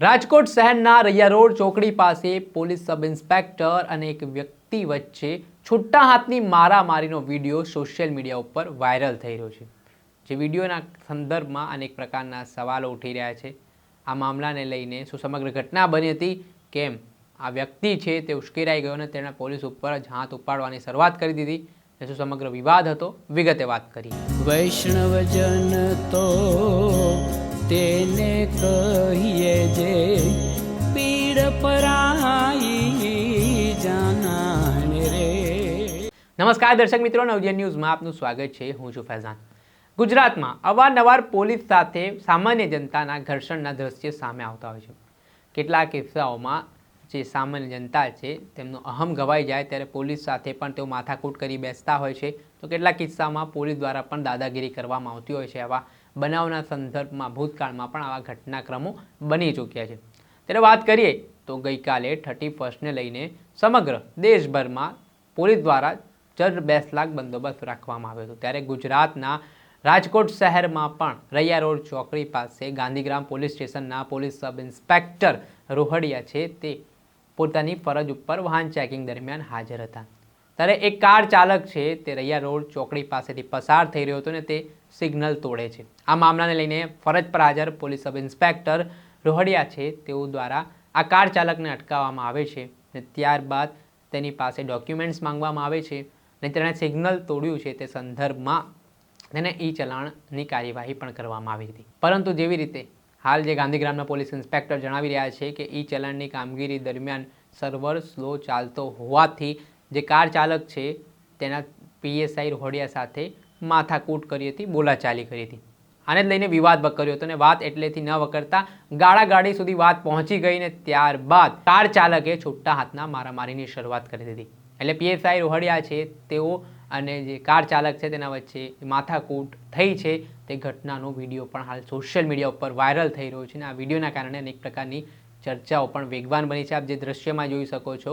રાજકોટ શહેરના રૈયા રોડ ચોકડી પાસે પોલીસ સબ ઇન્સ્પેક્ટર અને એક વ્યક્તિ વચ્ચે છૂટા હાથની મારામારીનો વીડિયો સોશિયલ મીડિયા ઉપર વાયરલ થઈ રહ્યો છે. જે વિડીયોના સંદર્ભમાં અનેક પ્રકારના સવાલો ઉઠી રહ્યા છે. આ મામલાને લઈને શું સમગ્ર ઘટના બની હતી? કેમ? આ વ્યક્તિ છે તે ઉશ્કેરાઈ ગયો અને તેણે પોલીસ ઉપર જ હાથ ઉપાડવાની શરૂઆત કરી દીધી. શું સમગ્ર વિવાદ હતો? વિગતે વાત કરી વૈષ્ણવજન તો કહીએ જે પીડ પરાઈ જાનાને રે. નમસ્કાર દર્શક મિત્રો નવજન ન્યૂઝમાં આપનું સ્વાગત છે. હું છું ફૈઝાન. ગુજરાતમાં અવારનવાર પોલીસ સાથે સામાન્ય જનતાના ઘર્ષણના દ્રશ્ય સામે આવતા હોય છે. કેટલાક કિસ્સાઓમાં જે સામાન્ય જનતા છે, તેમનો અહમ ગવાઈ જાય ત્યારે પોલીસ સાથે પણ તેઓ માથાકૂટ કરી બેસતા હોય છે. તો કેટલાક કિસ્સામાં પોલીસ દ્વારા પણ દાદાગીરી કરવામાં આવતી હોય છે, આવા બનાવના સંદર્ભમાં ભૂતકાળમાં પણ આવા ઘટનાક્રમો બની ચૂક્યા છે. ત્યારે વાત કરીએ તો ગઈકાલે થર્ટી ફર્સ્ટને લઈને સમગ્ર દેશભરમાં પોલીસ દ્વારા ચર બેસ લાખ બંદોબસ્ત રાખવામાં આવ્યો હતો. ત્યારે ગુજરાતના રાજકોટ શહેરમાં પણ રૈયા રોડ ચોકડી પાસે ગાંધીગ્રામ પોલીસ સ્ટેશનના પોલીસ સબ ઇન્સ્પેક્ટર રોહડિયા છે તે પોતાની ફરજ ઉપર વાહન ચેકિંગ દરમિયાન હાજર હતા. ત્યારે એક કાર ચાલક છે તે રૈયા રોડ ચોકડી પાસેથી પસાર થઈ રહ્યો હતો ને તે સિગ્નલ તોડે છે. આ મામલાને લઈને ફરજ પર હાજર પોલીસ સબ ઇન્સ્પેક્ટર રોહડિયા છે. તેઓ દ્વારા આ કાર ચાલકને અટકાવવામાં આવે છે અને ત્યારબાદ તેની પાસે ડોક્યુમેન્ટ્સ માંગવામાં આવે છે અને તેણે સિગ્નલ તોડ્યું છે તે સંદર્ભમાં તેને ઈ ચલાણની કાર્યવાહી પણ કરવામાં આવી હતી. પરંતુ જેવી રીતે હાલ જે ગાંધીગ્રામના પોલીસ ઇન્સ્પેક્ટર જણાવી રહ્યા છે કે ઈ ચલણની કામગીરી દરમિયાન સર્વર સ્લો ચાલતો હોવાથી જે કાર ચાલક છે તેના પીએસઆઈ રોહડિયા સાથે માથાકૂટ કરી હતી બોલાચાલી કરી હતી આને લઈને વિવાદ વકર્યો હતો અને વાત એટલેથી ન વકરતા ગાળાગાડી સુધી વાત પહોંચી ગઈ ને ત્યારબાદ કાર ચાલકે છૂટા હાથના મારામારીની શરૂઆત કરી દીધી એટલે પીએસઆઈ રોહડિયા છે તેઓ અને જે કાર ચાલક છે તેના વચ્ચે માથાકૂટ થઈ છે તે ઘટનાનો વીડિયો પણ હાલ સોશિયલ મીડિયા ઉપર વાયરલ થઈ રહ્યો છે અને આ વિડીયોના કારણે અનેક પ્રકારની ચર્ચાઓ પણ વેગવાન બની છે આપ જે દ્રશ્યમાં જોઈ શકો છો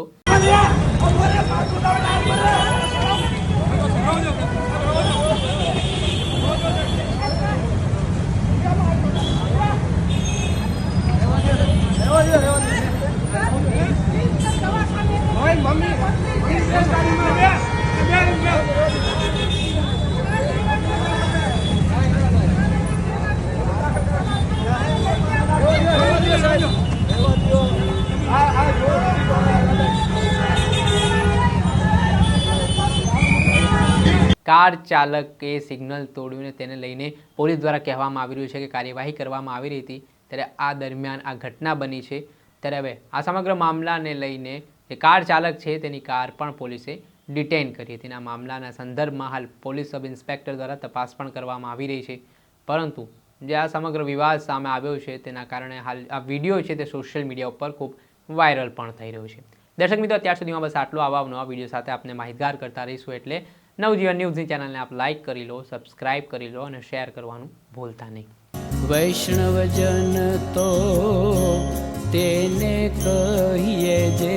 કાર ચાલકે સિગ્નલ તોડ્યું તેને લઈને પોલીસ દ્વારા કહેવામાં આવી રહ્યું છે કે કાર્યવાહી કરવામાં આવી રહી હતી. ત્યારે આ દરમિયાન આ ઘટના બની છે. ત્યારે હવે આ સમગ્ર મામલાને લઈને જે કાર ચાલક છે તેની કાર પણ પોલીસે ડિટેન કરી હતી. આ મામલાના સંદર્ભમાં હાલ પોલીસ સબ ઇન્સ્પેક્ટર દ્વારા તપાસ પણ કરવામાં આવી રહી છે. પરંતુ જે આ સમગ્ર વિવાદ સામે આવ્યો છે તેના કારણે હાલ આ વીડિયો છે તે સોશિયલ મીડિયા ઉપર ખૂબ વાયરલ પણ થઈ રહ્યો છે. દર્શક મિત્રો, અત્યાર સુધીમાં બસ આટલો. આવા નવા વીડિયો સાથે આપને માહિતગાર કરતા રહીશું એટલે નવજીવન ન્યૂઝની ચેનલને આપ લાઇક કરી લો, સબસ્ક્રાઇબ કરી લો અને શેર કરવાનું ભૂલતા નહીં. વૈષ્ણવજન તો તેને કહીએ જે